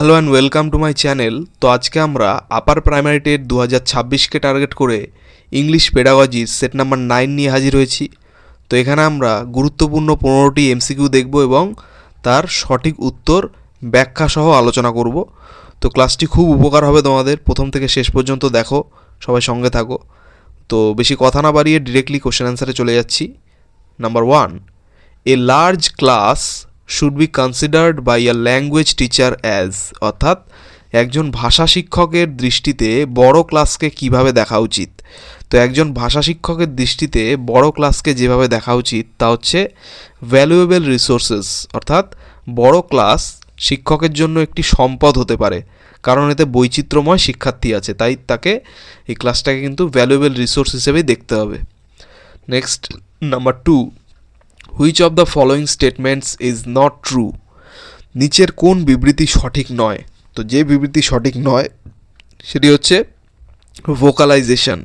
Hello and welcome to my channel তো আজকে আমরা আপার প্রাইমারি টেট দু হাজার ছাব্বিশকে টার্গেট করে ইংলিশ পেডাগজির সেট নাম্বার নাইন নিয়ে হাজির হয়েছি। তো এখানে আমরা গুরুত্বপূর্ণ পনেরোটি এমসিকিউ দেখব এবং তার সঠিক উত্তর ব্যাখ্যা সহ আলোচনা করব। তো ক্লাসটি খুব উপকার হবে তোমাদের। প্রথম থেকে শেষ পর্যন্ত দেখো, সবাই সঙ্গে থাকো। তো বেশি কথা না বাড়িয়ে ডিরেক্টলি কোশ্চেন অ্যান্সারে চলে যাচ্ছি। Number one a large class should be considered by a language teacher as অর্থাৎ একজন ভাষা শিক্ষকের দৃষ্টিতে বড় ক্লাসকে কীভাবে দেখা উচিত? তো একজন ভাষা শিক্ষকের দৃষ্টিতে বড় ক্লাসকে যেভাবে দেখা উচিত, তা হচ্ছে ভ্যালুয়েবল রিসোর্সেস অর্থাৎ বড় ক্লাস শিক্ষকের জন্য একটি সম্পদ হতে পারে। কারণ এতে বৈচিত্র্যময় শিক্ষার্থী আছে, তাই তাকে এই ক্লাসটাকে কিন্তু ভ্যালুয়েবল রিসোর্স হিসেবেই দেখতে হবে। Next number two which of the following statements is not true নিচের কোন বিবৃতি সঠিক নয়? তো যে বিবৃতি সঠিক নয়, সেটি হচ্ছে ভোকালাইজেশন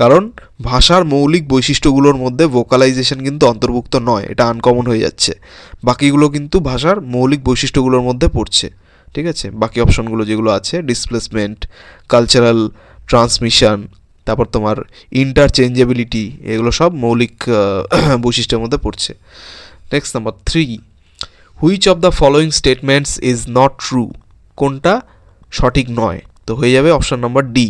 কারণ ভাষার মৌলিক বৈশিষ্ট্যগুলোর মধ্যে ভোকালাইজেশন কিন্তু অন্তর্ভুক্ত নয়, এটা আনকমন হয়ে যাচ্ছে। বাকিগুলো কিন্তু ভাষার মৌলিক বৈশিষ্ট্যগুলোর মধ্যে পড়ছে, ঠিক আছে? বাকি অপশনগুলো যেগুলো আছে ডিসপ্লেসমেন্ট কালচারাল ট্রান্সমিশন তারপর তোমার ইন্টারচেঞ্জেবিলিটি এগুলো সব মৌলিক বৈশিষ্ট্যের মধ্যে পড়ছে। Next number three which of the following statements is not true কোনটা সঠিক নয়? তো হয়ে যাবে option number D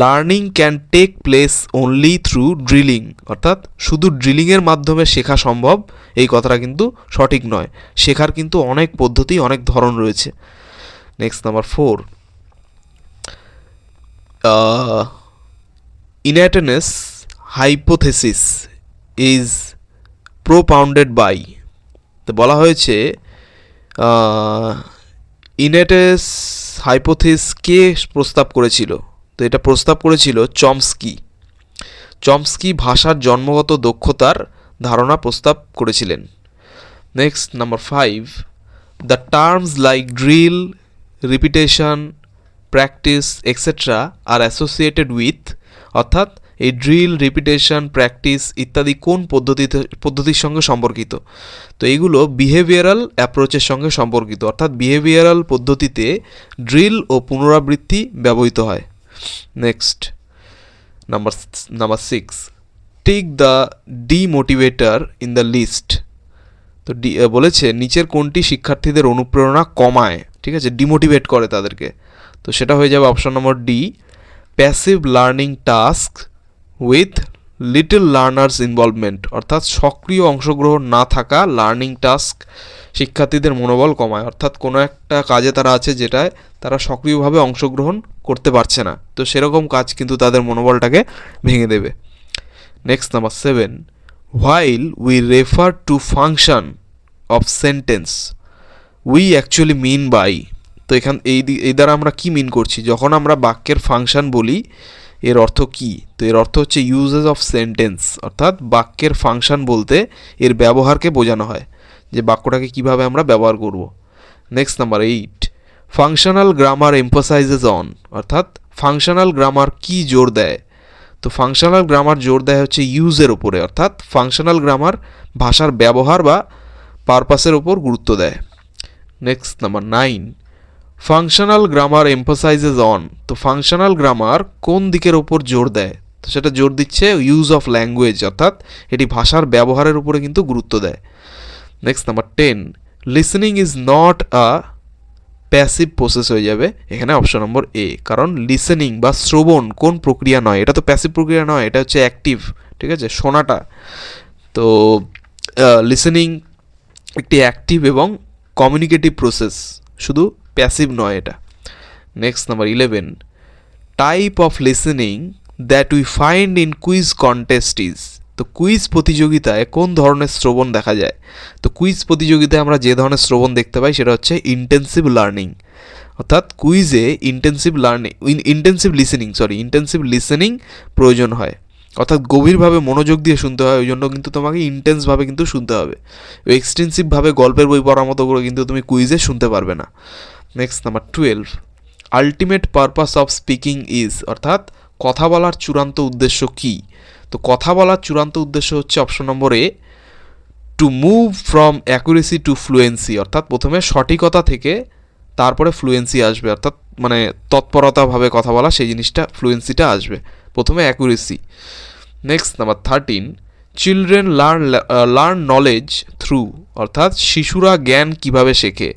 learning can take place only through drilling অর্থাৎ শুধু ড্রিলিংয়ের মাধ্যমে শেখা সম্ভব, এই কথাটা কিন্তু সঠিক নয়। শেখার কিন্তু অনেক পদ্ধতি, অনেক ধরন রয়েছে। Next number four innateness hypothesis is propounded by তো বলা হয়েছে ইনেটেস হাইপোথিস কে প্রস্তাব করেছিল? তো এটা প্রস্তাব করেছিল চমস্কি। চমস্কি ভাষার জন্মগত দক্ষতার ধারণা প্রস্তাব করেছিলেন। Next number five the terms like drill repetition practice etcetera are associated with অর্থাৎ এই ড্রিল রিপিটেশন প্র্যাকটিস ইত্যাদি কোন পদ্ধতিতে, পদ্ধতির সঙ্গে সম্পর্কিত? তো এইগুলো বিহেভিয়ারাল অ্যাপ্রোচের সঙ্গে সম্পর্কিত। অর্থাৎ বিহেভিয়ারাল পদ্ধতিতে ড্রিল ও পুনরাবৃত্তি ব্যবহৃত হয়। Next number number six take the demotivator in the list তো ডি বলেছে, নিচের কোনটি শিক্ষার্থীদের অনুপ্রেরণা কমায়? ঠিক আছে ডিমোটিভেট করে তাদেরকে। তো সেটা হয়ে যাবে option number D passive learning task with little learners involvement অর্থাৎ সক্রিয় অংশগ্রহণ না থাকা লার্নিং টাস্ক শিক্ষার্থীদের মনোবল কমায়। অর্থাৎ কোনো একটা কাজে তারা আছে যেটায় তারা সক্রিয়ভাবে অংশগ্রহণ করতে পারছে না। তো সেরকম কাজ কিন্তু তাদের মনোবলটাকে ভেঙে দেবে। Next number seven while we refer to function of sentence we actually mean by তো এখান, এই এই দ্বারা আমরা কি মিন করছি? যখন আমরা বাক্যের ফাংশন বলি, এর অর্থ কি? তো এর অর্থ হচ্ছে ইউজেস অফ সেন্টেন্স অর্থাৎ বাক্যের ফাংশন বলতে এর ব্যবহারকে বোঝানো হয়, যে বাক্যটাকে কীভাবে আমরা ব্যবহার করব। Next number eight functional grammar emphasises on অর্থাৎ ফাংশনাল গ্রামার কি জোর দেয়? তো ফাংশনাল গ্রামার জোর দেয় হচ্ছে ইউজের ওপরে অর্থাৎ ফাংশনাল গ্রামার ভাষার ব্যবহার বা পারপাসের ওপর গুরুত্ব দেয়। Next number nine functional grammar emphasises on তো ফাংশনাল গ্রামার কোন দিকের ওপর জোর দেয়? তো সেটা জোর দিচ্ছে ইউজ অফ ল্যাঙ্গুয়েজ অর্থাৎ এটি ভাষার ব্যবহারের উপরে কিন্তু গুরুত্ব দেয়। Next number ten listening is not a passive process হয়ে যাবে। এখানে অপশন নম্বর এ কারণ লিসেনিং বা শ্রবণ কোন প্রক্রিয়া নয়? এটা তো প্যাসিভ প্রক্রিয়া নয়, এটা হচ্ছে অ্যাক্টিভ ঠিক আছে? শোনাটা। তো লিসেনিং একটি অ্যাক্টিভ এবং কমিউনিকেটিভ প্রসেস শুধু প্যাসিভ নয় এটা। Next number eleven type of listening that we find in quiz contest is তো কুইজ প্রতিযোগিতায় কোন ধরনের শ্রবণ দেখা যায়? তো কুইজ প্রতিযোগিতায় আমরা যে ধরনের শ্রবণ দেখতে পাই সেটা হচ্ছে ইন্টেন্সিভ লার্নিং অর্থাৎ কুইজে intensive learning intensive listening sorry intensive listening প্রয়োজন হয়। অর্থাৎ গভীরভাবে মনোযোগ দিয়ে শুনতে হয় ওই জন্য কিন্তু তোমাকে ইন্টেন্সভাবে কিন্তু শুনতে হবে। এক্সটেন্সিভভাবে গল্পের বই পড়ার মতো করে কিন্তু তুমি কুইজে শুনতে পারবে না। Next number twelve ultimate purpose of speaking is অর্থাৎ কথা বলার চূড়ান্ত উদ্দেশ্য কী? তো কথা বলার চূড়ান্ত উদ্দেশ্য হচ্ছে option number A to move from accuracy to fluency অর্থাৎ প্রথমে সঠিকতা থেকে তারপরে ফ্লুয়েন্সি আসবে, অর্থাৎ মানে তৎপরতাভাবে কথা বলা, সেই জিনিসটা ফ্লুয়েন্সিটা আসবে, প্রথমে accuracy next number thirteen children learn learn knowledge through অর্থাৎ শিশুরা জ্ঞান কীভাবে শেখে?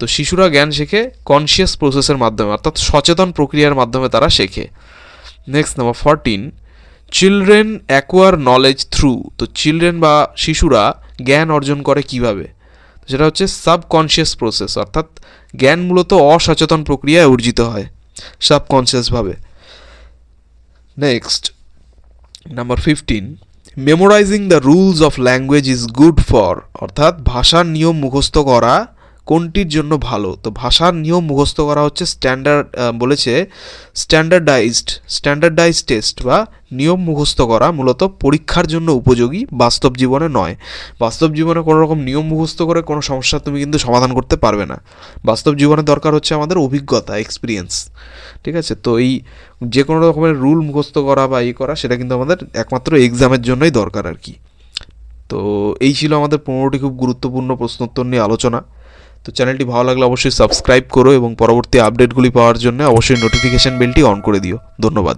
তো শিশুরা জ্ঞান শেখে কনসিয়াস প্রসেসের মাধ্যমে, অর্থাৎ সচেতন প্রক্রিয়ার মাধ্যমে তারা শেখে। Next number fourteen children acquire knowledge through তো চিলড্রেন বা শিশুরা জ্ঞান অর্জন করে কীভাবে? সেটা হচ্ছে সাবকনসিয়াস প্রসেস অর্থাৎ জ্ঞান মূলত অসচেতন প্রক্রিয়ায় অর্জিত হয় সাবকনসিয়াসভাবে next number fifteen memorising the rules of language is good for অর্থাৎ ভাষার নিয়ম মুখস্থ করা কোনটির জন্য ভালো? তো ভাষার নিয়ম মুখস্থ করা হচ্ছে স্ট্যান্ডার্ড বলেছে স্ট্যান্ডার্ডাইজড স্ট্যান্ডার্ডাইজড টেস্ট বা নিয়ম মুখস্থ করা মূলত পরীক্ষার জন্য উপযোগী, বাস্তব জীবনে নয়। বাস্তব জীবনে কোনো রকম নিয়ম মুখস্থ করে কোনো সমস্যা তুমি কিন্তু সমাধান করতে পারবে না। বাস্তব জীবনে দরকার হচ্ছে আমাদের অভিজ্ঞতা এক্সপিরিয়েন্স ঠিক আছে? তো এই যে কোনো রকমের রুল মুখস্থ করা বা ই করা, সেটা কিন্তু আমাদের একমাত্র এক্সামের জন্যই দরকার আর কি। তো এই ছিল আমাদের পনেরোটি খুব গুরুত্বপূর্ণ প্রশ্নোত্তর নিয়ে আলোচনা। তো চ্যানেলটি ভালো লাগলে অবশ্যই সাবস্ক্রাইব করো এবং পরবর্তী আপডেটগুলি পাওয়ার জন্য অবশ্যই নোটিফিকেশান বেলটি অন করে দিও। ধন্যবাদ।